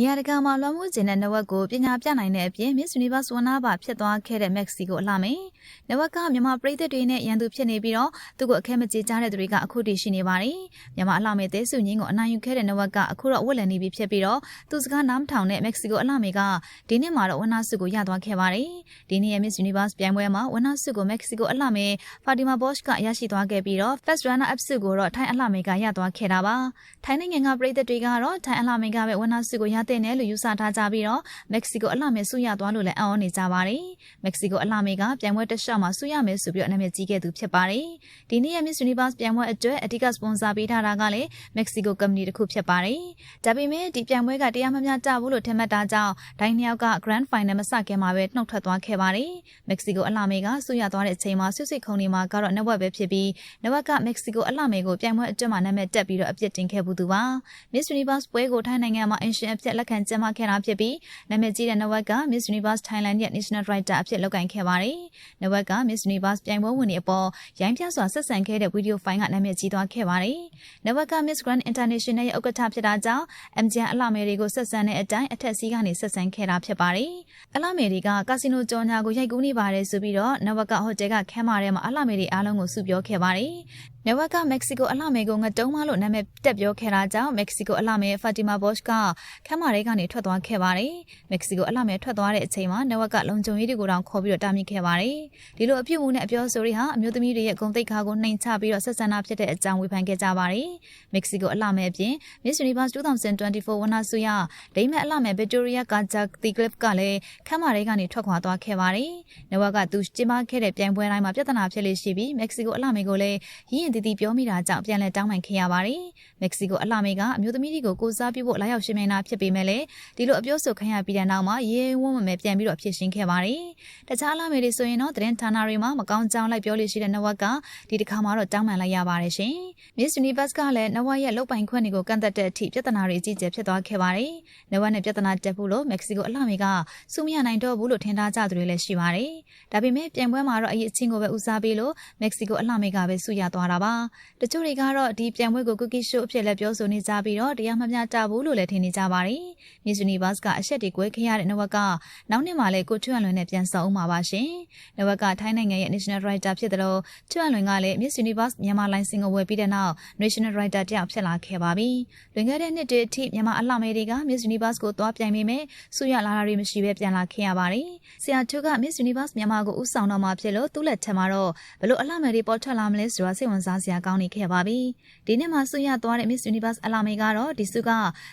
နေရာတကာမှာလွှမ်းမိုးခြင်းတဲ့နဝက်ကိုပညာပြနိုင်တဲ့အပြင် Miss Universe ဝန်နာပါဖြစ်သွားခဲ့တဲ့ Maxi ကိုအလှမယ်။နဝက်ကမြန်မာပြည်သက်တွေနဲ့ရန်သူဖြစ်နေပြီးတော့သူ့ကိုအခဲမကြေကြတဲ့သူတွေကအခုတည်ရှိနေပါတယ်။မြန်မာအလှမယ်သေးစုငင်းကိုအနိုင်ယူခဲ့တဲ့နဝက်ကအခုတော့ဝက်လန်နေပြီဖြစ်ပြီးတော့သူစကားနားမထောင်တဲ့ Maxi ကိုအလှမယ်ကဒီနှစ်မှာတော့ဝန်နာစုကိုရသွားခဲ့ပါတယ်။ဒီနေ့ရဲ့ Miss Universe ပြိုင်ပွဲမှာဝန်နာစုကို Maxi ကိုအလှမယ် Fatima Bosch ကရရှိသွားခဲ့ပြီးတော့ First Runner Up စုကိုတော့ထိုင်းအလှမယ်ကရသွားခဲ့တာပါ။ထိုင်းနိုင်ငံကပြည်သက်တွေကတော့ထိုင်းအလှမယ်ကပဲဝန်နာစုကိုရတဲ့နယ်လို့ယူဆထားကြပြီးတော့မက္ကဆီကိုအလှမယ်ဆူရသွားလို့လည်းအံ့ဩနေကြပါတယ်။မက္ကဆီကိုအလှမယ်ကပြိုင်ပွဲတစ်လျှောက်မှာဆူရမယ်ဆိုပြီးတော့နာမည်ကြီးခဲ့သူဖြစ်ပါတယ်။ဒီနေ့ရဲ့ Miss Universe ပြိုင်ပွဲအတွက်အဓိကစပွန်ဆာပေးထားတာကလည်းမက္ကဆီကိုကုမ္ပဏီတစ်ခုဖြစ်ပါတယ်။ဒါပေမဲ့ဒီပြိုင်ပွဲကတရားမမျှတဘူးလို့ထင်မှတ်တာကြောင့်ဒိုင်းနှစ်ယောက်က Grand Final မစခင်မှာပဲနှုတ်ထွက်သွားခဲ့ပါတယ်။မက္ကဆီကိုအလှမယ်ကဆူရသွားတဲ့အချိန်မှာဆွစစ်ခုံနေမှာကတော့နဝက်ပဲဖြစ်ပြီးနဝက်ကမက္ကဆီကိုအလှမယ်ကိုပြိုင်ပွဲအတွက်မှာနာမည်တက်ပြီးတော့အပြစ်တင်ခဲ့ဘူးသူပါ။ Miss Universe ပွဲကိုထိုင်းနိုင်ငံမှာအင်ရှင်အဖြစ်လက်ခံကျင်းပခဲ့တာဖြစ်ပြီးနာမည်ကြီးတဲ့နဝက်က Miss Universe Thailand ရဲ့ National Writer အဖြစ်လုပ်ကိုင်ခဲ့ပါတယ်။နဝက်က Miss Universe ပြိုင်ပွဲဝင်တွေအပေါ်ရိုင်းပြစွာဆက်ဆံခဲ့တဲ့ဗီဒီယိုဖိုင်ကနာမည်ကြီးသွားခဲ့ပါတယ်။နဝက်က Miss Grand International ရဲ့ဥက္ကဋ္ဌဖြစ်တာကြောင့် MGN အလှမယ်တွေကိုဆက်ဆံတဲ့အတိုင်းအထက်စီးကနေဆက်ဆံခဲ့တာဖြစ်ပါတယ်။အလှမယ်တွေကကာစီနိုကြော်ညာကိုရိုက်ကူးနေပါတယ်ဆိုပြီးတော့နဝက်ကဟိုတယ်ကခန်းမာထဲမှာအလှမယ်တွေအားလုံးကိုစုပြောခဲ့ပါတယ်။ နဝက်ကမက္ကဆီကိုအလှမယ်ကိုငတုံးမလို့နာမည်တက်ပြောခဲ့တာကြောင့်မက္ကဆီကိုအလှမယ်ဖာတီမာဘော့ချ်ကခန်းမာထဲကနေထွက်သွားခဲ့ပါတယ်။မက္ကဆီကိုအလှမယ်ထွက်သွားတဲ့အချိန်မှာနဝက်ကလုံခြုံရေးတွေကိုတောင်ခေါ်ပြီးတော့တားမြစ်ခဲ့ပါတယ်။ဒီလိုအပြုတ်မှုနဲ့အပြောဆိုတွေဟာအမျိုးသမီးတွေရဲ့ဂုဏ်သိက္ခာကိုနှိမ်ချပြီးတော့ဆက်ဆံတာဖြစ်တဲ့အကြောင်းဝေဖန်ခဲ့ကြပါတယ်။မက္ကဆီကိုအလှမယ်အပြင် Miss Universe 2024ဝနဆုရဒိမတ်အလှမယ် Victoria Kajak The Clip ကလည်းခန်းမာထဲကနေထွက်ခွာသွားခဲ့ပါတယ်။နဝက်ကသူကျင်းပခဲ့တဲ့ပြိုင်ပွဲတိုင်းမှာပြဿနာဖြစ်လေရှိပြီးမက္ကဆီကိုအလှမယ်ကိုလည်းရင်းရင်တည်တည်ပြောမိတာကြောင့်ပြန်လည်တောင်းပန်ခဲ့ရပါတယ်။မက္ကဆီကိုအလှမေကအမျိုးသမီးတွေကိုကိုစားပြုဖို့လာရောက်ရှင်းနေတာဖြစ်ပေမဲ့လည်းဒီလိုအပြောဆိုခံရပြီးတဲ့နောက်မှာရေဝုန်းမမဲပြန်ပြီးတော့ဖြစ်ရှင်းခဲ့ပါတယ်။တခြားအလှမေတွေဆိုရင်တော့သတင်းဌာနတွေမှာမကောင်းကြောင်းလိုက်ပြောလို့ရှိတဲ့နဝက်ကဒီတစ်ခါမှတော့တောင်းပန်လိုက်ရပါတယ်ရှင်။ Miss Universe ကလည်းနဝရဲ့လုတ်ပိုင်ခွင့်တွေကိုကန့်သက်တဲ့အထိပြဿနာတွေအကြီးအကျယ်ဖြစ်သွားခဲ့ပါတယ်။နဝနဲ့ပြဿနာတက်ဖို့လို့မက္ကဆီကိုအလှမေကစုမရနိုင်တော့ဘူးလို့ထင်ထားကြသူတွေလည်းရှိပါတယ်။ဒါပေမဲ့ပြန်ပွဲမှာတော့အရေးအချင်းကိုပဲဦးစားပေးလို့မက္ကဆီကိုအလှမေကပဲစုရသွားတာပါ။တချို့တွေကတော့ဒီပြိုင်ပွဲကို cookie show အဖြစ်လည်းပြောဆိုနေကြပြီးတော့တရားမမျှတဘူးလို့လည်းထင်နေကြပါတယ်။ Miss Universe ကအဆက်တွေကွဲခဲ့ရတဲ့နဝက်ကနောက်နှစ်မှာလည်းကိုထွန်းလွင်နဲ့ပြန်ဆောင်အောင်ပါပါရှင်။နဝက်ကထိုင်းနိုင်ငံရဲ့ National Writer ဖြစ်တယ်လို့ထွန်းလွင်ကလည်း Miss Universe မြန်မာ license ကိုဝယ်ပြီးတဲ့နောက် National Writer တယောက်ဖြစ်လာခဲ့ပါပြီ။လွန်ခဲ့တဲ့နှစ်တည်းအထိမြန်မာအလှမယ်တွေက Miss Universe ကိုသွားပြိုင်ပေမဲ့ဆူရလာတာတွေမရှိဘဲပြန်လာခဲ့ရပါတယ်။ဆရာချိုက Miss Universe မြန်မာကိုဥဆောင်တော့မှာဖြစ်လို့သူ့လက်ထက်မှာတော့ဘလို့အလှမယ်တွေပေါ်ထွက်လာမလဲဆိုတာစိတ်ဝင်စားစရာကောင်းနေခဲ့ပါပြီ။ဒီနှစ်မှာဆုရသွားတဲ့ Miss Universe အလာမေကတော့ဒီဆုက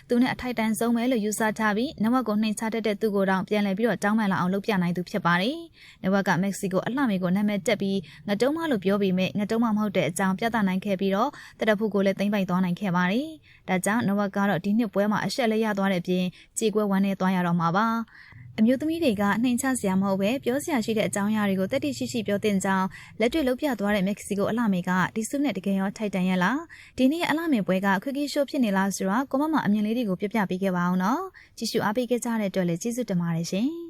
သူနဲ့အထိုက်တန်ဆုံးပဲလို့ယူဆထားပြီးနဝက်ကိုနှိမ်ချတတ်တဲ့သူကိုတောင်ပြန်လည်ပြီးတော့တောင်းပန်လာအောင်လုပ်ပြနိုင်သူဖြစ်ပါတယ်။နဝက်ကမက္ကဆီကိုအလှမေကိုနာမည်တက်ပြီးငတုံးမလို့ပြောပေမဲ့ငတုံးမမဟုတ်တဲ့အကြောင်းပြသနိုင်ခဲ့ပြီးတော့တရဖူကိုလည်းသိမ့်ပိုက်သွားနိုင်ခဲ့ပါတယ်။ဒါကြောင့်နဝက်ကတော့ဒီနှစ်ပွဲမှာအဆက်လေးရသွားတဲ့အပြင်ကြေကွဲဝမ်းနေသွားရတော့မှာပါ။ အမျိုးသမီးတွေကနှိမ်ချစရာမဟုတ်ပဲပြောစရာရှိတဲ့အကြောင်းအရာတွေကိုတက်တိရှိရှိပြောတင်ကြောင်းလက်တွေ့လုပ်ပြသွားတဲ့မက္ကဆီကိုအလှမေကဒီစုနဲ့တကယ်ရောထိုက်တန်ရဲ့လားဒီနေ့အလှမေပွဲကခွေးကီရှိုးဖြစ်နေလားဆိုတော့ကိုမမအမြင်လေးတွေကိုပြပြပေးခဲ့ပါအောင်နော်ကြည့်ရှုအားပေးခဲ့ကြတဲ့အတွက်လည်းကျေးဇူးတင်ပါတယ်ရှင်